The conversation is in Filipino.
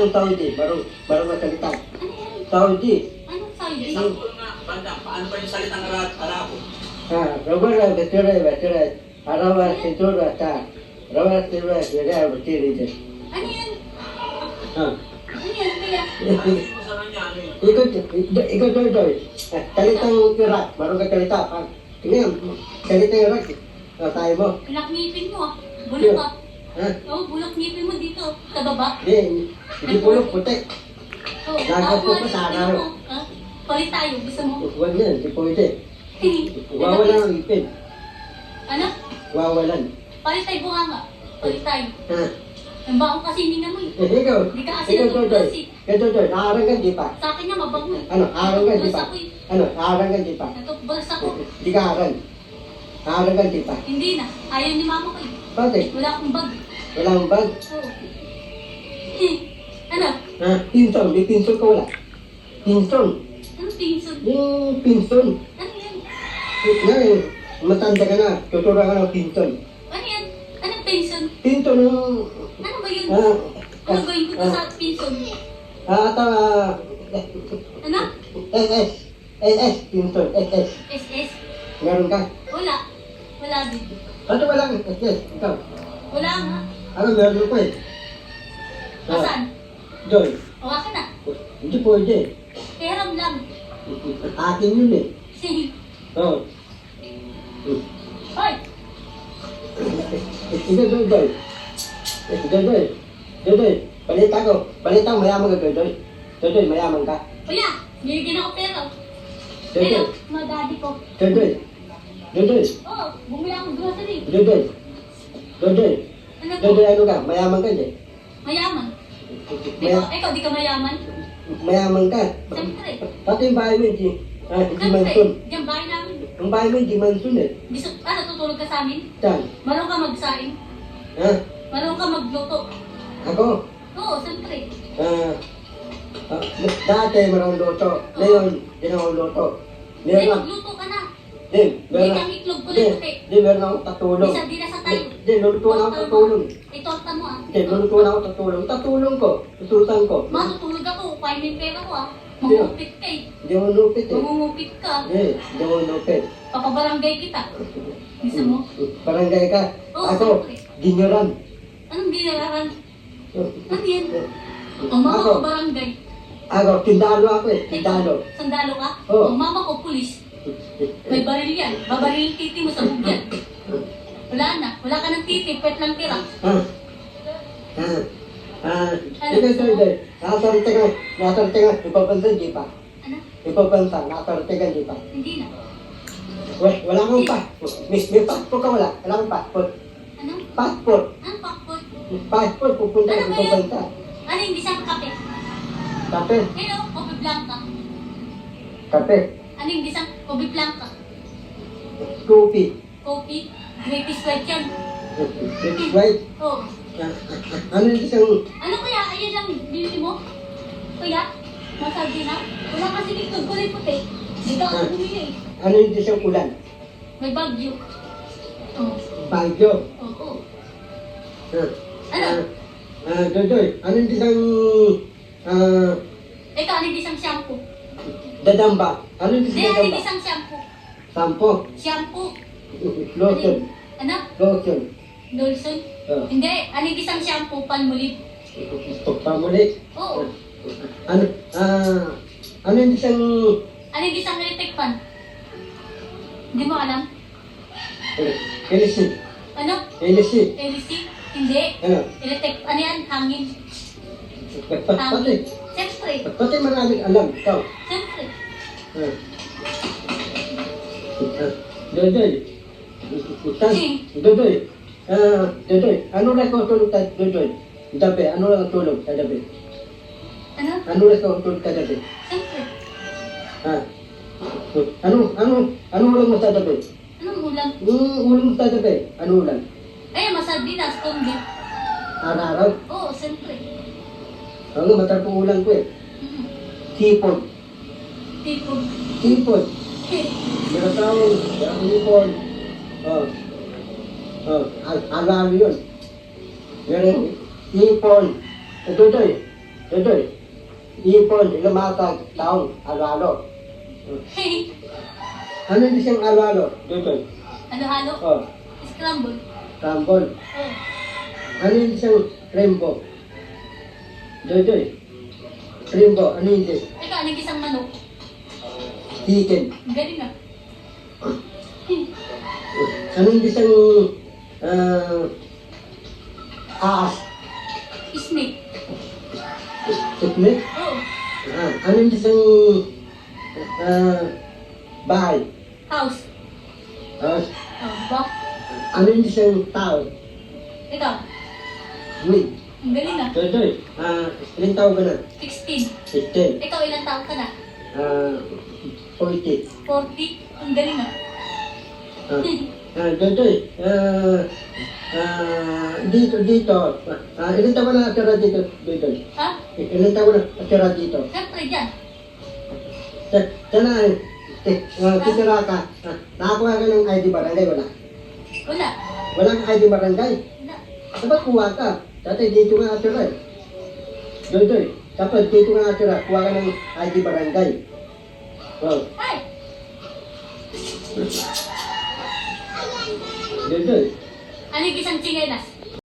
ng Saudi, barong masalita. Ano yan? Saudi, Anong sabi? Sample nga, banda, paano ba yung salitang Arab? Arabo? ah, Robert Betura, Betura, Arawa, Sintura, Ta, Robert Sintura, Betura, Betura, Ano yan? Ah, Ano yan, kuya? Ikot, ikot, ikot, ikot. Ah, Kalitang Iraq, barong ka kalita. Ah, tingnan, kalitang Iraq. Ah, tayo mo. Bulak ngipin mo ah. Bulak ka. Ha? Oo, bulak ngipin mo dito. Sa baba. Hindi, hindi pulok, putek. Oo. Ko pa sa ngipin araw. mo. Ah, Palit tayo. Gusto mo? Huwag yan, hindi pwede. Wawalan ang ipin. Ano? Wawalan. Palit tayo bunganga. Palit tayo. Ha? Ang baong kasi hindi mo eh. Eh, ikaw, Hindi ka kasi natutulas eh. Joy, Joy, naarang ka, di pa. Sa akin nga mabango eh. Ano, arang ka, di pa. eh. Ano, naarang ka, di pa. Natutulas ako. Di ka arang. Naarang ka, di pa. Hindi na. Ayaw ni mama ko eh. Bakit? Wala akong bag. Wala akong bag. Eh, Ano? Ha? Pinson, may pinson ka wala. Pinson. Anong pinson? Yung pinson. Ano yan? Ngayon, matanda ka na, tuturo ka ng pinson. Ano yan? Anong pinson? Pinson yung... Ano ba yun? Ah, Ano gawin ko to sa pinson? ah, ata, ah, Ano? SS. SS, pinson, SS. SS? Meron ka? Wala. Wala din. Ano wala ka? SS, ikaw. Wala nga. Ano, meron ko eh. Ah, Asan? Joy, O akin na. hindi pwede. Peram lang. Akin yun eh. Sige. Oo. Hoy! Ikaw, Joy, Joy. Joy, Joy. Joy, Joy. Balita ko. Balita, mayaman ka, Joy. Joy, Joy, mayaman ka. Kuya! Binigyan ako pera. Joy, Joy. Pero, mga daddy ko. Joy, Joy. Joy, Joy. Oo, oh, bumili akong grocery. Joy, Joy. Joy, Joy. Ano? Joy, ano ka? Mayaman ka, hindi? Mayaman. Maya, Ikaw, ikaw di ka mayaman? mayaman ka. Siyempre. Pati yung bahay mo, hindi. Ah, hindi Siyempre. mansun. Diyan bahay namin. Ang bahay mo, hindi mansun eh. Gusto, ah, natutulog ka sa amin? Saan? Marunong ka magsaing? Ha? Marunong ka magluto? Ako? Oo, siyempre. Ah, ah, dati marunong luto. Ngayon, hindi na ako luto. Hindi, Meron ako. magluto ka na. Din, Hindi meron kang itlog ko Di, lang puti. di, meron akong tatulong. Isa, di na sa Di, tayo. Di, luluto na ako tatulong. Itorta mo ah. Di, luluto na ako tatulong. Tatulong ko. Tutusan ko. Matutulog ako, kain yung pera ko ah. Mangungupit ka eh. Hindi ako lupit eh. Mangungupit ka. Eh, hindi ako lupit. Papabarangay kita. Gusto mo? Barangay ka. Oo, Ako, ginyaran. Anong ginararan? Ano yan? Ang mama ko barangay. ako, tindalo ako eh. Tindalo. Sandalo ka? Oo. Mama ko pulis. May baril yan. Babaril titi mo sa bugyan. Wala na. Wala ka ng titi. Pwet lang tira. Ah. Ah. Ah. Ano? Ito, ito, ito. Nasarte ka. Nasarte ka. Ipapansa, di pa. Ano? Ipapansa. Nasarte ka, di pa. Hindi na. Wala, wala akong pa. May, may passport ka wala. Wala akong passport. Ano? Passport. Anong pakpot? Passport. Pupunta Ano ka sa bansa. Ano yung isang kape? Kape. Hello, kopi blanca. Kape. Ano yung isang kopi blanca? Kopi. Kopi? Greatest white yan. Right? Oh. Ah, ah, Ano yung isang... Ano kaya? Ayan lang binili mo? Kuya? Masabi na? Wala kasi dito kulay puti. Dito ako bumili eh. Ano yung isang ulan? May bagyo. Oh. Bagyo. Oo. Oh, Ah. Ano? Ah, ah, Dodoy, ano yung isang... Ah, Ito, ano yung isang shampoo? dadamba? Ano yung isang ano yung dadamba? isang shampoo? Sampo. Shampoo. Lotion. Ano? Lotion. Lolson? Ah. Hindi, ano yung isang shampoo? Palmolive. Pagpamuli. Oo. Ano, ah, ano yung isang... Ano yung isang electric fan? Hindi mo alam? Elisi. Ano? Elisi. LC? Hindi. Ano? Electric, ano yan? Hangin. Pati. Siyempre. pati maraming alam. Ikaw. Siyempre. Ah. Ah, Dodoy. Tan, Dodoy. Ah, Dodoy. Ano lang kung tulog ka, Dodoy? Gabi. Ano lang ang tulog sa gabi? Ano? Ano lang kung tulog ka gabi? Siyempre. Ah. Ano, ano, ano ulam mo sa gabi? Anong ulam? Yung ulam mo sa gabi, ano ulam? Ay, masardinas, tumbi. Araw-araw. Oo, siyempre. Ano, matar pong ulam ko eh. Mm. Sipon. Tipo. Sipon. Meron tawag, meron sipon. Oh. Oh, al- alalo yun. Meron sipon. Ito ito eh. Dodoy. Ipon, lumatag, taong, alo-alo. Hey, Ano yung isang alo-alo? Dodoy. halo-halo. Oh, Scramble. Rambol. Oh. Ano yung isang rainbow? Dodoy. Rainbow, ano yung isang? Teka, anong isang manok? Chicken. Ang galing ah. Ano yung isang ah aas? Snake. Tukmik? Oh. Ah, ano yung isang ah bahay? House. Ah, Oh, box. ano yung isang tao? Ikaw. Wait. Ang galing ah. Dodoy. Ah, ilang tao ka na? 16. 15. Ikaw, ilang taon ka na? Ah, 40. 40. Ang galing ah. Ah, ah, Dodoy. Ah, ah, dito, dito. Ah, ilang taon na natira dito, Dodoy? ha? Ilang taon na natira dito? Siyempre dyan. Sana, eh, uh, titira ka. Ah, nakakuha ka ng ID barangay, wala? Wala. Wala kang ID barangay? Wala. Dapat kuha ka. Dati dito ka natira eh. Dodoy. Dapat dito ka natira. Kuha ka ng ID barangay. Oh, Ay! Dodoy. Ano yung isang chingelas?